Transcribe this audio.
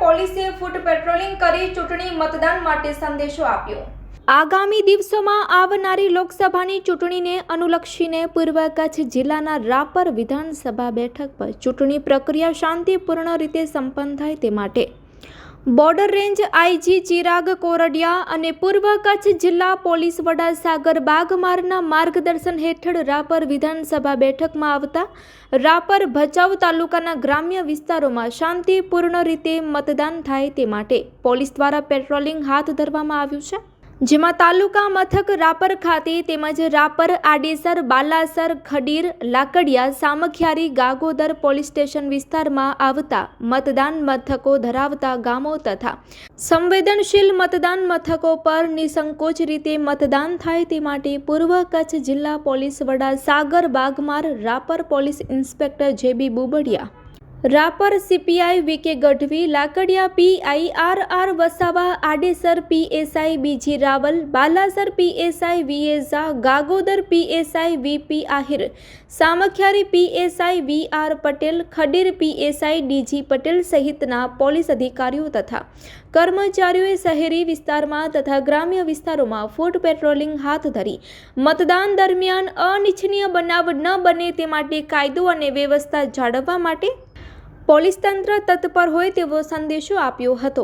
પોલીસે ફૂટ પેટ્રોલિંગ કરી ચૂંટણી મતદાન માટે સંદેશો આપ્યો. આગામી દિવસોમાં આવનારી લોકસભાની ચૂંટણીને અનુલક્ષીને પૂર્વ કચ્છ જિલ્લાના રાપર વિધાનસભા બેઠક પર ચૂંટણી પ્રક્રિયા શાંતિપૂર્ણ રીતે સંપન્ન થાય તે માટે border range IG Chirag Koradiya અને પૂર્વ કચ્છ જિલ્લા પોલીસ વડા સાગર બાગમારના માર્ગદર્શન હેઠળ રાપર વિધાનસભા બેઠકમાં આવતા રાપર ભચાઉ તાલુકાના ગ્રામ્ય વિસ્તારોમાં શાંતિપૂર્ણ રીતે મતદાન થાય તે માટે પોલીસ દ્વારા પેટ્રોલિંગ હાથ ધરવામાં આવ્યું છે. જેમાં તાલુકા મથક રાપર ખાતે તેમજ રાપર, આડેસર, બાલાસર, ખડીર, લાકડિયા, સામખિયારી, ગાગોદર પોલીસ સ્ટેશન વિસ્તારમાં આવતા મતદાન મથકો ધરાવતા ગામો તથા સંવેદનશીલ મતદાન મથકો પર નિસંકોચ રીતે મતદાન થાય તે માટે પૂર્વ કચ્છ જિલ્લા પોલીસ વડા Sagar Bagmar, Rapar police inspector JB Bubadiya Rapar CPI VK Gadhvi, Lakadiya PI R R Vasava Adesar PSI BG Raval, Balasar PSI વીએઝા, Gagodar PSI VP Ahir, Samakhiyari PSI V R Patel, Khadir PSI DG Patel સહિતના police અધિકારીઓ તથા કર્મચારીઓએ શહેરી વિસ્તારમાં તથા ગ્રામ્ય વિસ્તારોમાં ફૂટ patrolling હાથ ધરી મતદાન દરમિયાન અનિચ્છનીય બનાવ ન બને તે માટે કાયદો અને વ્યવસ્થા જાળવવા માટે પોલીસ તંત્ર તત્પર હોય તેવો સંદેશો આપ્યો હતો.